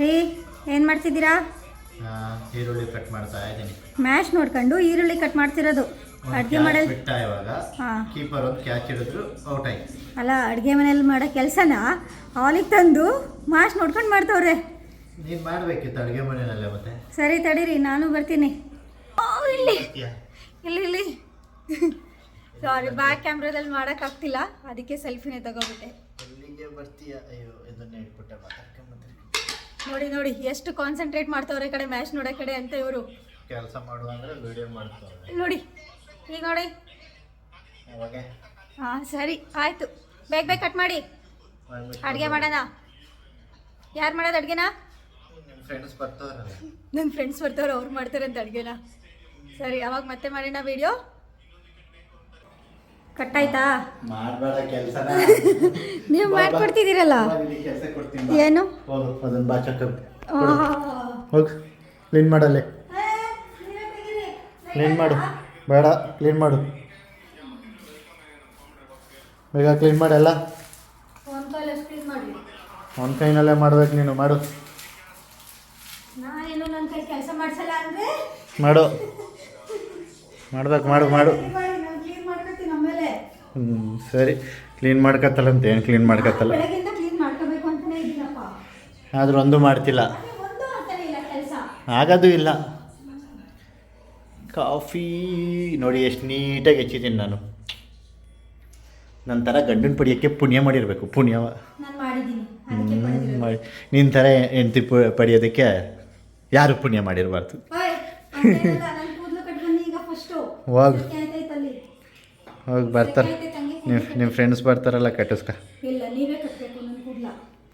ರೀ ಏನು ಮಾಡ್ತಿದ್ದೀರಾ? ಈರುಳ್ಳಿ ಕಟ್ ಮಾಡ್ತಾ ಇದ್ದೀನಿ. ಮ್ಯಾಶ್ ನೋಡ್ಕೊಂಡು ಈರುಳ್ಳಿ ಕಟ್ ಮಾಡ್ತಿರೋದು. ಅಡುಗೆ ಮಾಡಲ್ ಬಿಟ್ಟ ಇವಾಗ ಕೀಪರ್ ಒಂದು ಕ್ಯಾಚ್ ಹಿಡಿದ್ರು ಔಟ್ ಆಯ್ತು. ಅಲ್ಲ ಅಡುಗೆ ಮನೇಲಿ ಮಾಡೋ ಕೆಲಸನ ಅವನಿಗೆ ತಂದು ಮ್ಯಾಶ್ ನೋಡ್ಕೊಂಡು ಮಾಡ್ತವ್ರೆ. ನೀನು ಮಾಡಬೇಕಿತ್ತು ಅಡುಗೆ ಮನೆಯಲ್ಲೇ ಮತ್ತೆ? ಸರಿ ತಡೀರಿ ನಾನು ಬರ್ತೀನಿ. ಓ, ಇಲ್ಲಿ. ಇಲ್ಲಿ ಇಲ್ಲಿ. ಸಾರಿ ಬ್ಯಾಕ್ ಕ್ಯಾಮ್ರಾದಲ್ಲಿ ಮಾಡೋಕ್ಕಾಗ್ತಿಲ್ಲ ಅದಕ್ಕೆ ಸೆಲ್ಫಿನೇ ತಗೋಬಿಟ್ಟೆ. ಎಲ್ಲಿಗೆ ಬರ್ತೀಯ? ಅಯ್ಯೋ ಇದನ್ನೇ ಇಟ್ಬಿಟ್ಟೆ ಮಾತಾಡ್ಕೊಂಬಂದ್ರಿ ನೋಡಿ ನೋಡಿ ಎಷ್ಟು ಕಾನ್ಸಂಟ್ರೇಟ್ ಮಾಡ್ತಾವ್ರೆ ಕಡೆ ಮ್ಯಾಚ್ ನೋಡೋ ಕಡೆ ಅಂತ ಇವರು. ಕೆಲಸ ಮಾಡುವ ಅಂದ್ರೆ ವಿಡಿಯೋ ಮಾಡ್ತಾವ್ರೆ. ನೋಡಿ ಈಗ ನೋಡಿ. ಹಾಂ ಸರಿ ಆಯ್ತು. ಬೇಗ ಬೇಗ ಕಟ್ ಮಾಡಿ. ಅಡುಗೆ ಮಾಡೋಣ. ಯಾರು ಮಾಡೋದು ಅಡುಗೆನ? ನನ್ನ ಫ್ರೆಂಡ್ಸ್ ಬರ್ತಾರೆ ಅವ್ರು ಮಾಡ್ತಾರೆ ಅಂತ ಅಡುಗೆನ? ಸರಿ ಅವಾಗ ಮತ್ತೆ ಮಾಡೋಣ ವಿಡಿಯೋ ಕಟ್ಟಾಯ್ತಾ? ಮಾಡಬೇಡ ಕೆಲಸನ. ನೀವು ಮಾಡ್ಕೊಡ್ತಿದ್ದೀರಲ್ಲ? ಕೆಲಸ ಕೊಡ್ತೀನಿ ಏನು? ಹೋಗು ಅದನ್ನ ಬಾಚಕ. ಹೋಗು. ಕ್ಲೀನ್ ಮಾಡಲ್ಲೇ ಕ್ಲೀನ್ ಮಾಡು. ಬೇಡ ಕ್ಲೀನ್ ಮಾಡು. ಬೇಗ ಕ್ಲೀನ್ ಮಾಡಲ್ಲ ಒಂದ್ ಕೈನಲ್ಲೇ ಮಾಡ್ಬೇಕು ನೀನು. ಮಾಡು. ಮಾಡು. ಮಾಡ್ಬೇಕು ಮಾಡು ಮಾಡು ನಾನು ಕ್ಲೀನ್ ಮಾಡ್ಕೊತೀನಿ ಆಮೇಲೆ ಹ್ಞೂ ಸರಿ. ಕ್ಲೀನ್ ಮಾಡ್ಕತ್ತಲ್ಲ ಅಂತ ಏನು ಕ್ಲೀನ್ ಮಾಡ್ಕತ್ತಲ್ಲ? ಆದರೂ ಒಂದು ಮಾಡ್ತಿಲ್ಲ. ಆಗೋದು ಇಲ್ಲ ಕಾಫಿ ನೋಡಿ ಎಷ್ಟು ನೀಟಾಗಿ ಹೆಚ್ಚಿದ್ದೀನಿ ನಾನು. ನನ್ನ ಥರ ಗಂಡನ ಪಡಿಯೋಕ್ಕೆ ಪುಣ್ಯ ಮಾಡಿರಬೇಕು ಪುಣ್ಯವ. ಮಾಡಿ. ನಿನ್ನ ಥರ ಹೆಂಡತಿ ಪ- ಪಡೆಯೋದಕ್ಕೆ ಯಾರು ಪುಣ್ಯ ಮಾಡಿರಬಾರ್ದು? ಹೋಗು ಹೋಗಿ ಬರ್ತಾರೆ. ನಿಮ್ಮ ನಿಮ್ಮ ಫ್ರೆಂಡ್ಸ್ ಬರ್ತಾರಲ್ಲ ಕಟ್ಟಿಸ್ಕ. ಇಲ್ಲ ನೀವೇ ಕಟ್ಟಬೇಕು ನನ್ನ ಕೂದಲ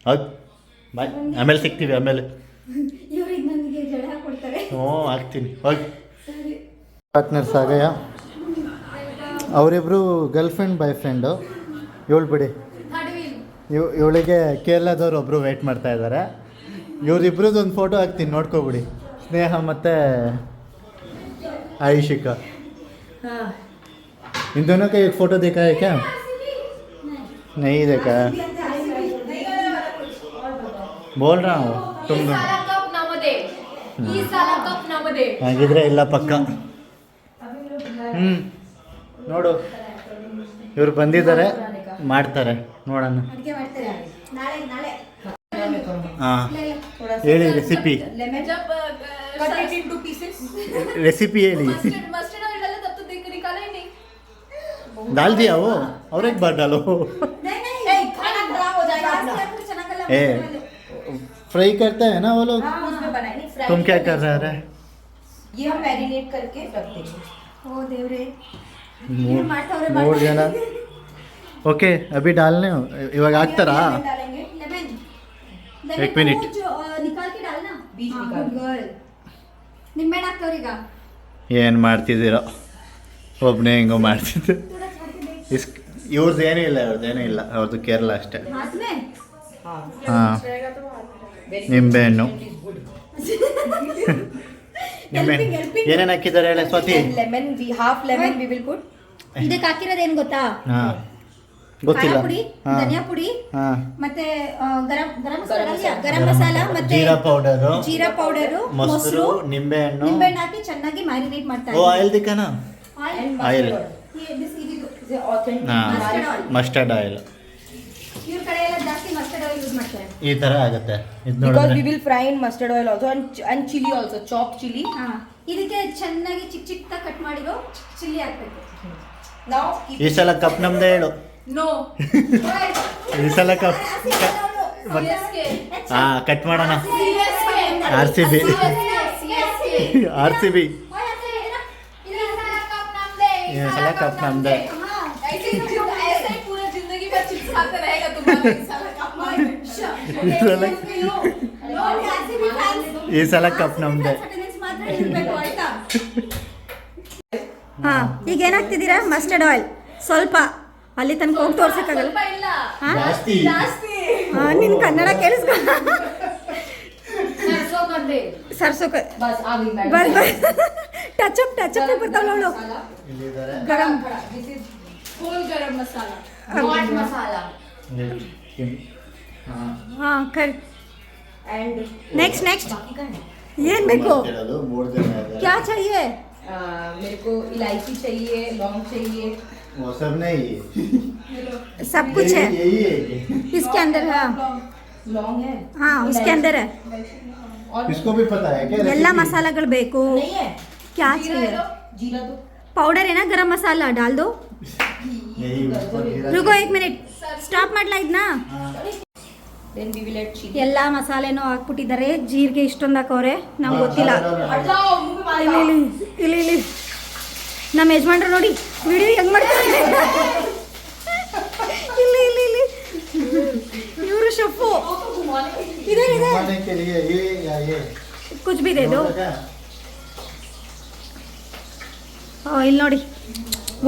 ಹೋಗಿ ಬಾಯ್. ಆಮೇಲೆ ಸಿಗ್ತೀವಿ ಆಮೇಲೆ. ಇವ್ರಿಗೆ ನನಗೆ ಜಡ ಕೊಡ್ತಾರೆ ಹ್ಞೂ ಹಾಕ್ತೀನಿ. ಹೋಗಿ. ಪಾರ್ಟ್ನರ್ ಸಾಗಯ್ಯ. ಆಗಯ್ಯ ಅವರಿಬ್ಬರು ಗರ್ಲ್ ಫ್ರೆಂಡ್ ಬಾಯ್ ಫ್ರೆಂಡು ಇವಳು ಬಿಡಿ. ಇವ್ ಇವಳಿಗೆ ಕೇರಳದವ್ರು ಒಬ್ಬರು ವೆಯ್ಟ್ ಮಾಡ್ತಾ ಇದ್ದಾರೆ ಇವರಿಬ್ರದ್ದು ಒಂದು ಫೋಟೋ ಹಾಕ್ತೀನಿ ನೋಡ್ಕೊಬಿಡಿ ಸ್ನೇಹ ಮತ್ತು ಆಯುಷಿಕಾ ಹಾಂ. इन दोनों का एक फोटो देखा है क्या नहीं देखा बोल रहा हूँ तुम दोनों कप नामध्ये ही साला कप नामध्ये ಹಾಗಿದ್ರೆ ಇಲ್ಲ ಪಕ್ಕ ಹ್ಞೂ ನೋಡು ಇವ್ರು ಬಂದಿದ್ದಾರೆ ಮಾಡ್ತಾರೆ ನೋಡೋಣ ಅಡುಗೆ ಮಾಡ್ತಾರೆ ನಾಳೆ ನಾಳೆ ಹಾಂ ಹೇಳಿ ರೆಸಿಪಿ जब cut it into pieces recipe ಹೇಳಿ डाल दिया वो और एक बार डालो ए खाना खराब हो जाएगा अपना ಚೆನ್ನಾಗಲ್ಲ ए फ्राई करते हैं ना वो लोग हाँ, उसमें बनाए नहीं फ्राई तुम क्या कर रहे ये हम मैरिनेट करके रख देंगे ಓ ದೇವ್ರೆ ಮೂರು ಮಾಡ್ತಾವ್ರೆ ಮೂರು ಜನ ಓಕೆ ಅಭಿ ಡಾಲ್ನೆ ಇವಾಗ ಹಾಕ್ತಾರಾ Lemon डालेंगे लेमन एक मिनट। जो अ, निकाल के डालना बीज हाँ, निकाल। good girl. ನಿಂಬೆಹಣ್ಣು ಹಾಕ್ತವ್ರೀಗ ಏನು ಮಾಡ್ತಿದ್ದೀರೋ ಒಬ್ಬನೇ ಹೆಂಗೋ ಮಾಡ್ತಿದ್ದೆ ಇಸ್ ಇವ್ರದ್ದು ಏನೂ ಇಲ್ಲ ಇವ್ರದ್ದು ಏನೂ ಇಲ್ಲ. ಅವ್ರದ್ದು ಕೇರಳ ಅಷ್ಟೇ. ಹಾಂ. ನಿಂಬೆ ಹಣ್ಣು ಏನೇನು ಹಾಕಿದ್ದಾರೆ ಹೇಳ Swati? Lemon we half lemon we will put ಇದಕ್ಕೆ ಹಾಕಿರೋದೇನು ಗೊತ್ತಾ? ಹಾಂ. ಗೊತ್ತಿಲ್ಲ. ಪುಡಿ ಧನಿಯಾ ಪುಡಿ ಮತ್ತೆ ಗರಂ ಗರಂ ಮಸಾಲ ಗರಂ ಮಸಾಲ. ಮತ್ತೆ ಜೀರಾ ಪೌಡರ್ ಜೀರಾ ಪೌಡರ್ ಮೊಸರು ನಿಂಬೆ ಹಣ್ಣು ನಿಂಬೆ ಹಣ್ಣು ಹಾಕಿ ಚೆನ್ನಾಗಿ ಮ್ಯಾರಿನೇಟ್ ಮಾಡ್ತಾರೆ ಓ ಆಯಿಲ್ ದಿಕ್ಕನಾ? ಆಯಿಲ್. ಮಸ್ಟರ್ಡ್ ಆಯಿಲ್ ಈ ತರ ಆಗುತ್ತೆ ಇದು we will fry in mustard oil also and chilli also chop chilli ಇದಕ್ಕೆ ಚೆನ್ನಾಗಿ ಚಿಕ್ಕ ಚಿಕ್ಕ ಕಟ್ ಮಾಡಿರೋ ಚಿಲ್ಲಿ ಹಾಕ್ಬೇಕು ನಾವು ಈ ಸಲ ಕಪ್ ನಮ್ದೇ ಹೇಳು ನೋ ಈ ಸಲ ಕಪ್ ಹಾ ಕಟ್ ಮಾಡೋಣ R C B R C B ಈ ಸಲ ಕಪ್ ನಮ್ದೇ ऐसे ही जो- ऐसे ही पूरा जिंदगी भर चिप्स खाते रहेगा तुम्हारा ये साला कप ಈ ಸಲ ಈ ಸಲ ಕಪ್ ನಮ್ದೇ ಹಾ ಈಗ ಏನಾಗ್ತಿದ್ದೀರಾ ಮಸ್ಟರ್ಡ್ ಆಯಿಲ್ ಸ್ವಲ್ಪ ಅಲ್ಲಿ ತನಕ ಹೋಗಿ ತೋರ್ಸಕ್ಕಾಗಲ್ಲ ಸ್ವಲ್ಪ ಇಲ್ಲ ಹಾ? ಜಾಸ್ತಿ ಜಾಸ್ತಿ ಹಾ, ನಿನ್ ಕನ್ನಡ ಕೇಳಿಸ್ಕೊ सरसों कर दे ಸರ್ಸೋಕ बस आ गई मैडम ಬರ್ ಬರ್ ಟಚ್ ಅಪ್ ಟಚ್ ಅಪ್ ಬರ್ತಾವಲ್ಲ ಅವಳು गरम गरम मसाला। हाँ, हाँ। मसाला। हाँ।, हाँ। कर। एंड नेक्स्ट नेक्स्ट ये मेरे को क्या चाहिए? मेरे को इलायची चाहिए लौंग चाहिए। वो सब नहीं। सब कुछ है। यही है। इसके अंदर है लौंग। है? हाँ उसके अंदर है। इसको भी पता है क्या मसाला नहीं है। क्या चाहिए? जीरा दो। पाउडर है ना गरम मसाला डाल दो यही उसको जीरा रुको एक मिनिट ಸ್ಟಾಪ್ ಮಾಡ್ಲಾ ಇದನ್ನ हाँ। Then we will add chilli ಎಲ್ಲ ಮಸಾಲೆನೂ ಹಾಕ್ಬಿಟ್ಟಿದ್ದಾರೆ ಜೀರಿಗೆ ಇಷ್ಟೊಂದು ಹಾಕವ್ರೆ ನಮ್ಗೆ ಗೊತ್ತಿಲ್ಲ हट जाओ मुंह पे ಇಲ್ಲಿ मारेगा ಇಲ್ಲಿ ಇಲ್ಲಿ ಇಲ್ಲಿ ನಮ್ಮ ಯಜಮಾನ್ರು ನೋಡಿ ವಿಡಿಯೋ ಹೆಂಗ್ ಮಾಡ್ತಾರೆ ಇಲ್ಲಿ ಇಲ್ಲಿ ಇಲ್ಲಿ ಇವರು ಶಫು वो तो घुमाने के लिए ಇದೆ ಇದೆ घुमाने के ಇಲ್ಲಿ ನೋಡಿ.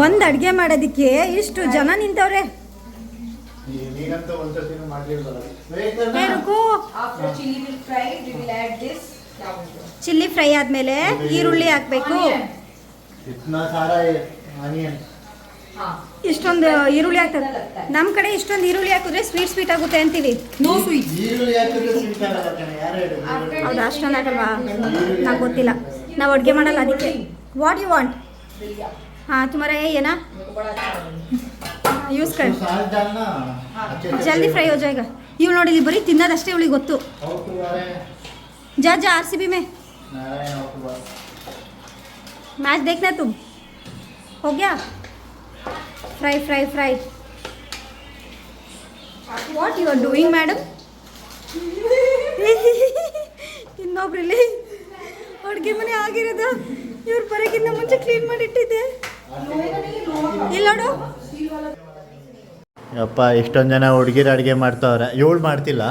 ಒಂದು ಅಡುಗೆ ಮಾಡೋದಿಕ್ಕೆ ಇಷ್ಟು ಜನ ನಿಂತವ್ರೆ. ಚಿಲ್ಲಿ ಫ್ರೈ ಆದಮೇಲೆ ಈರುಳ್ಳಿ ಹಾಕಬೇಕು. ಇಷ್ಟೊಂದು ಈರುಳ್ಳಿ ಹಾಕ್ತದೆ ನಮ್ಮ ಕಡೆ ಇಷ್ಟೊಂದು ಈರುಳ್ಳಿ ಹಾಕಿದ್ರೆ ಸ್ವೀಟ್ ಸ್ವೀಟ್ ಆಗುತ್ತೆ ಅಂತೀವಿ. ಹೌದಾ ಅಷ್ಟೊಂದು ಆಗಲ್ವಾ ನಂಗೆ ಗೊತ್ತಿಲ್ಲ. ನಾವು ಅಡುಗೆ ಮಾಡಲ್ಲ ಅದಕ್ಕೆ. ವಾಟ್ ಯು ವಾಂಟ್ ಹಾಂ ತುಮಾರ ಏನ मेरे को बड़ा अच्छा लगा ಯೂಸ್ उसको ಕರ್ साथ डालना अच्छे से ಜಲ್ದಿ ಫ್ರೈ हो जाएगा ಇವಳು ನೋಡಿ ಇಲ್ಲಿ ಬರೀ ತಿನ್ನೋದಷ್ಟೇ ಇವಳಿಗೆ ಗೊತ್ತು और तो आ रहे हैं। जा जा आर सी बी में नारायण और तो आ- मैच देखना तुम हो गया fry fry fry what you are doing madam ಇನ್ನೊಬ್ರಲ್ಲಿ ಅಡುಗೆ ಮನೆ ಆಗಿರೋದು ಇವ್ರು ಬರೋಕ್ಕಿಂತ ಮುಂಚೆ ಕ್ಲೀನ್ ಮಾಡಿಟ್ಟಿದ್ದೆ. ಇಲ್ಲ ನೋಡು. ಯಪ್ಪ ಜನ ಹುಡುಗಿರು ಅಡುಗೆ ಮಾಡ್ತಾವ್ರೆ. ಇವಳು ಮಾಡ್ತಿಲ್ಲ.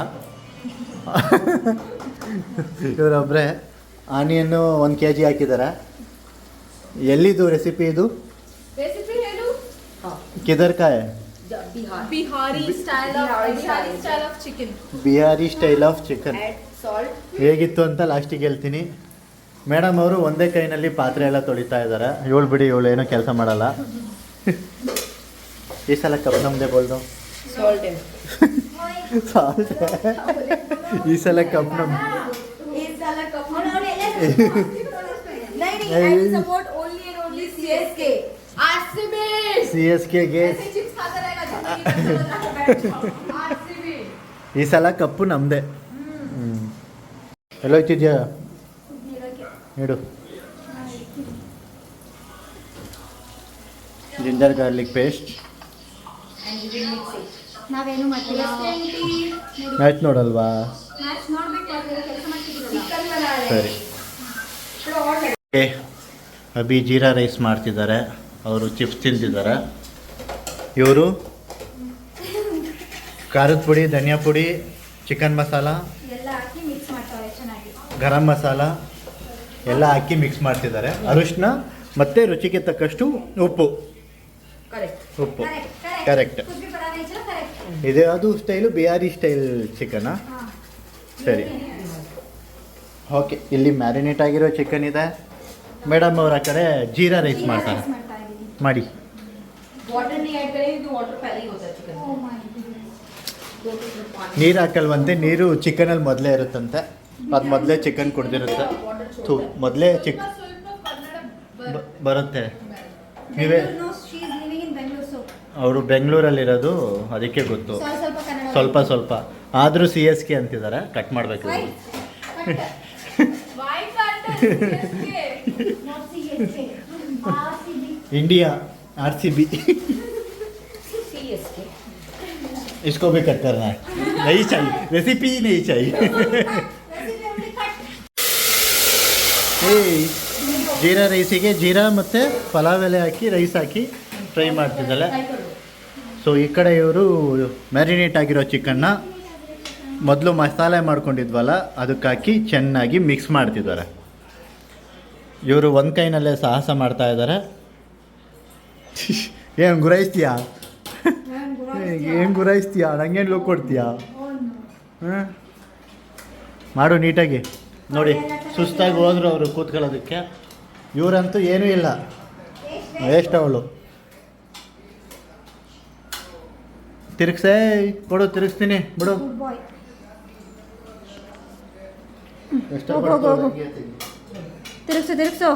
ಇವರೊಬ್ಬರೇ ಆನಿಯನ್ನು ಒಂದು ಕೆ ಜಿ ಹಾಕಿದ್ದಾರೆ ಎಲ್ಲಿದು ರೆಸಿಪಿ ಇದು? ಕಿದರ್ಕಾಯ್. ಬಿಹಾರಿ. ಸ್ಟೈಲ್ ಆಫ್ ಚಿಕನ್ ಹೇಗಿತ್ತು ಅಂತ ಲಾಸ್ಟಿಗೆ ಹೇಳ್ತೀನಿ. ಮೇಡಮ್ ಅವರು ಒಂದೇ ಕೈನಲ್ಲಿ ಪಾತ್ರೆ ಎಲ್ಲ ತೊಳಿತಾ ಇದ್ದಾರೆ. ಏಳು ಬಿಡಿ ಏಳು ಏನೋ ಕೆಲಸ ಮಾಡಲ್ಲ. ಈ ಸಲ ಕಪ್ ನಮ್ದೇ ಬೋಲ್ದು ಈ ಸಲ ಕಪ್ ನಮ್ ಸಿ ಎಸ್ ಕೆಗೆ ಈ ಸಲ ಕಪ್ಪು ನಮ್ಮದೇ ಎಲ್ಲೋಯ್ತಿದ್ಯಾ ನೀಡು. ಜಿಂಜರ್ ಗಾರ್ಲಿಕ್ ಪೇಸ್ಟ್ ಮ್ಯಾಚ್ ನೋಡಲ್ವಾ? ಸರಿ. ಅಭಿ ಜೀರಾ ರೈಸ್ ಮಾಡ್ತಿದ್ದಾರೆ. ಅವರು ಚಿಪ್ಸ್ ತಿಂತಿದ್ದಾರೆ. ಇವರು? ಖಾರದ ಪುಡಿ ಧನಿಯಾ ಪುಡಿ ಚಿಕನ್ ಮಸಾಲ ಗರಂ ಮಸಾಲ. ಎಲ್ಲ ಹಾಕಿ ಮಿಕ್ಸ್ ಮಾಡ್ತಿದ್ದಾರೆ. ಅರಿಶಿನ ಮತ್ತೆ ರುಚಿಗೆ ತಕ್ಕಷ್ಟು ಉಪ್ಪು. ಉಪ್ಪು. ಕರೆಕ್ಟ್ ಇದು ಅದು ಸ್ಟೈಲು ಬಿಹಾರಿ ಸ್ಟೈಲ್ ಚಿಕನಾ ಸರಿ. ಓಕೆ ಇಲ್ಲಿ ಮ್ಯಾರಿನೇಟ್ ಆಗಿರೋ ಚಿಕನ್ ಇದೆ. ಮೇಡಮ್ ಅವರ ಕಡೆ ಜೀರಾ ರೈಸ್ ಮಾಡ್ತಾರೆ. ಮಾಡಿ. ನೀರು ಹಾಕಲ್ವಂತೆ ನೀರು ಚಿಕನಲ್ಲಿ ಮೊದಲೇ ಇರುತ್ತಂತೆ. ಅದು ಮೊದಲೇ ಚಿಕನ್ ಕುಡ್ದಿರುತ್ತೆ. ಥೂ ಮೊದಲೇ ಚಿಕ್ ಬ- ಬರುತ್ತೆ ನೀವೇ Bengaluru she is living in Bengaluru so ಅವರು ಬೆಂಗಳೂರಲ್ಲಿರೋದು ಅದಕ್ಕೆ ಗೊತ್ತು ಸ್ವಲ್ಪ ಸ್ವಲ್ಪ ಕನ್ನಡ ಸ್ವಲ್ಪ ಸ್ವಲ್ಪ ಆದರೂ ಸಿ ಎಸ್ ಕೆ ಅಂತಿದ್ದಾರೆ ಕಟ್ ಮಾಡಬೇಕು Why? Why can't CSK? Not CSK. RCB. India R C B CSK. इसको भी कट करना है नहीं चाहिए रेसिपी ही नहीं चाहिए Recipe only cut. ಏಯ್ ಜೀರಾ ರೈಸಿಗೆ ಜೀರಾ ಮತ್ತು ಪಲಾವ್ ಎಲೆ ಹಾಕಿ ರೈಸ್ ಹಾಕಿ ಫ್ರೈ ಮಾಡ್ತಿದ್ದಲ್ಲ ಸೊ ಈ ಕಡೆ ಇವರು ಮ್ಯಾರಿನೇಟ್ ಆಗಿರೋ ಚಿಕನ್ನ ಮೊದಲು ಮಸಾಲೆ ಮಾಡ್ಕೊಂಡಿದ್ವಲ್ಲ ಅದಕ್ಕೆ ಹಾಕಿ ಚೆನ್ನಾಗಿ ಮಿಕ್ಸ್ ಮಾಡ್ತಿದ್ದಾರೆ. ಇವರು ಒಂದು ಕೈನಲ್ಲೇ ಸಾಹಸ ಮಾಡ್ತಾ ಇದ್ದಾರೆ. ಏನು ಗುರಾಯಿಸ್ತೀಯಾ? ಏನು ಗುರಾಯಿಸ್ತೀಯಾ? ನಂಗೇನು ಲುಕ್ ಕೊಡ್ತೀಯಾ? ಹಾಂ? ಮಾಡು ನೀಟಾಗಿ ನೋಡಿ ಸುಸ್ತಾಗಿ ಹೋದ್ರು ಅವರು ಕೂತ್ಕೊಳ್ಳೋದಕ್ಕೆ. ಇವರಂತೂ ಏನೂ ಇಲ್ಲ. ವೇಸ್ಟ್ ಅವಳು. ತಿರುಗ್ಸೇ ಕೊಡು ತಿರುಗಿಸ್ತೀನಿ ಬಿಡು. ತಿರುಗ್ಸು ತಿರುಗ್ಸು.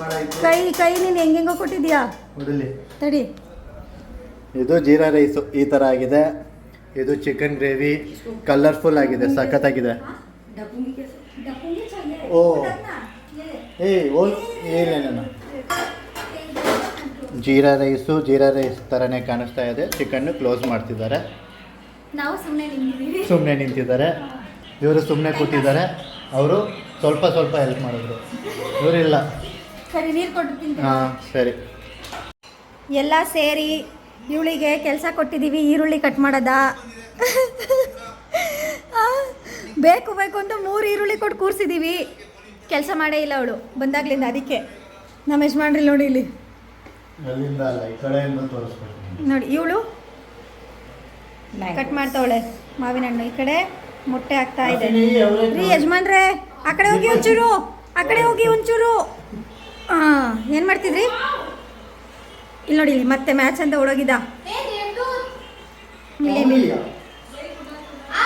ಮಾಡಾಯ್ತು? ಕೈ ಕೈ ನೀನು ಹೆಂಗೆಂಗೋ ಕೊಟ್ಟಿದ್ಯಾ ತಡಿ. ಇದು ಜೀರಾ ರೈಸು ಈ ಥರ ಆಗಿದೆ. ಇದು ಚಿಕನ್ ಗ್ರೇವಿ ಕಲರ್ಫುಲ್ ಆಗಿದೆ ಸಖತ್ತಾಗಿದೆ. ಓ. ಏ ಓ ಏನೇನ ಜೀರಾ ರೈಸು ಜೀರಾ ರೈಸ್ ಥರನೇ ಕಾಣಿಸ್ತಾ ಇದೆ. ಚಿಕನ್ನು ಕ್ಲೋಸ್ ಮಾಡ್ತಿದ್ದಾರೆ. ನಾವು ಸುಮ್ಮನೆ ನಿಂತಿದ್ದಾರೆ. ಇವರು ಸುಮ್ಮನೆ ಕೂತಿದ್ದಾರೆ. ಅವರು ಸ್ವಲ್ಪ ಸ್ವಲ್ಪ ಹೆಲ್ಪ್ ಮಾಡಿದ್ರು. ಇವರಿಲ್ಲ ಹಾಂ ಸರಿ. ಎಲ್ಲ ಸೇರಿ ಇವಳಿಗೆ ಕೆಲಸ ಕೊಟ್ಟಿದ್ದೀವಿ ಈರುಳ್ಳಿ ಕಟ್ ಮಾಡೋದ. ಆ, ಬೇಕು ಬೇಕು ಅಂತ ಮೂರು ಈರುಳ್ಳಿ ಕೊಟ್ಟು ಕೂರಿಸಿದ್ದೀವಿ ಕೆಲಸ ಮಾಡೇ ಇಲ್ಲ ಅವಳು ಬಂದಾಗ್ಲಿಂದ ಅದಕ್ಕೆ. ನಮ್ಮ ಯಜಮಾನ್ರಿ ನೋಡಿ ಇಲ್ಲಿ. ನೋಡಿ ಇವಳು ಕಟ್ ಮಾಡ್ತಾವಳೆ ಮಾವಿನ ಹಣ್ಣು. ಈ ಕಡೆ ಮೊಟ್ಟೆ ಆಗ್ತಾ ಇದೆ. ರೀ ಯಜಮಾನ್ರೆ ಆ ಕಡೆ ಹೋಗಿ ಒಂಚೂರು ಆ ಕಡೆ ಹೋಗಿ ಒಂಚೂರು. ಹಾಂ ಏನು ಮಾಡ್ತಿದ್ರಿ? ಇಲ್ಲಿ ನೋಡಿ ಇಲ್ಲಿ ಮತ್ತೆ ಮ್ಯಾಚ್ ಅಂತ ಓಡೋಗಿದ್ದ. ಇಲ್ಲಿ, ಇಲ್ಲಿ. ಏ, ಆ,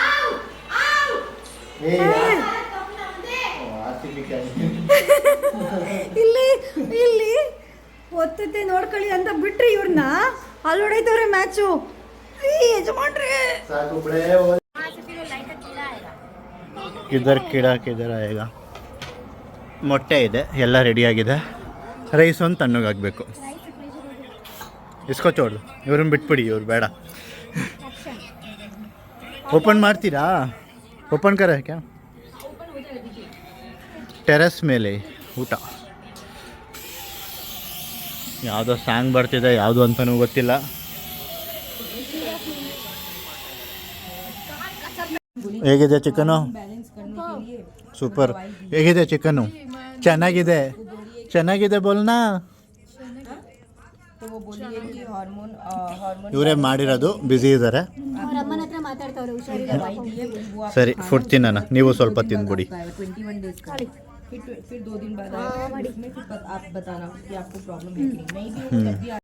ಓ, RCB ಕ್ಯಾನ್. ಇಲ್ಲಿ ಇಲ್ಲಿ. ಒತ್ತತೆ ನೋಡ್ಕೊಳ್ಳಿ ಅಂತ ಬಿಟ್ರಿ ಇವ್ರನ್ನ ಅಲ್ಲಿ ಹೊಡೈತವ್ರೆ ಮ್ಯಾಚು ಯಜಮಾನ್ರಿ. ಸಾಕು ಬಿಡೇ ಹೋಗ್- ಕಿದರ್ ಕಿಡ ಕಿದರ ಈಗ ಮೊಟ್ಟೆ ಇದೆ ಎಲ್ಲ ರೆಡಿಯಾಗಿದೆ ರೈಸ್ ಒಂದು ತಣ್ಣಗಾಗಬೇಕು ಇಸ್ಕೊಚೋಡು ಇವ್ರನ್ನ ಬಿಟ್ಬಿಡಿ, ಇವ್ರು ಬೇಡ. ಓಪನ್ ಮಾಡ್ತೀರಾ? ಓಪನ್ ಕರ ಯಾಕೆ? ಟೆರೆಸ್ ಮೇಲೆ ಊಟ. ಯಾವುದೋ ಸಾಂಗ್ ಬರ್ತಿದೆ, ಯಾವುದು ಅಂತಲೂ ಗೊತ್ತಿಲ್ಲ. ಹೇಗಿದೆ ಚಿಕನು ಸೂಪರ್. ಹೇಗಿದೆ ಚಿಕನು ಚೆನ್ನಾಗಿದೆ. ಚೆನ್ನಾಗಿದೆ ಬೋಲ್ನಾ? तो वो बोलिए कि हार्मोन हार्मोन ಇವರೇ ಮಾಡಿರೋದು ಬ್ಯುಸಿ ಇದ್ದಾರೆ ಅವ್ರ ಅಮ್ಮನ ಹತ್ರ ಮಾತಾಡ್ತಾವ್ರೆ ಹುಷಾರಿಲ್ಲ दवाई दी है वो आप ಸರಿ ಫುಡ್ ತಿನ್ನೋಣ ನೀವು ಸ್ವಲ್ಪ ತಿಂದ್ಬಿಡಿ ट्वेंटी वन डेज का फिर फिर दो दिन बाद आएगा उसमें फिर बत, आप बताना कि आपको प्रॉब्लम है कि नहीं नहीं भी हो तब भी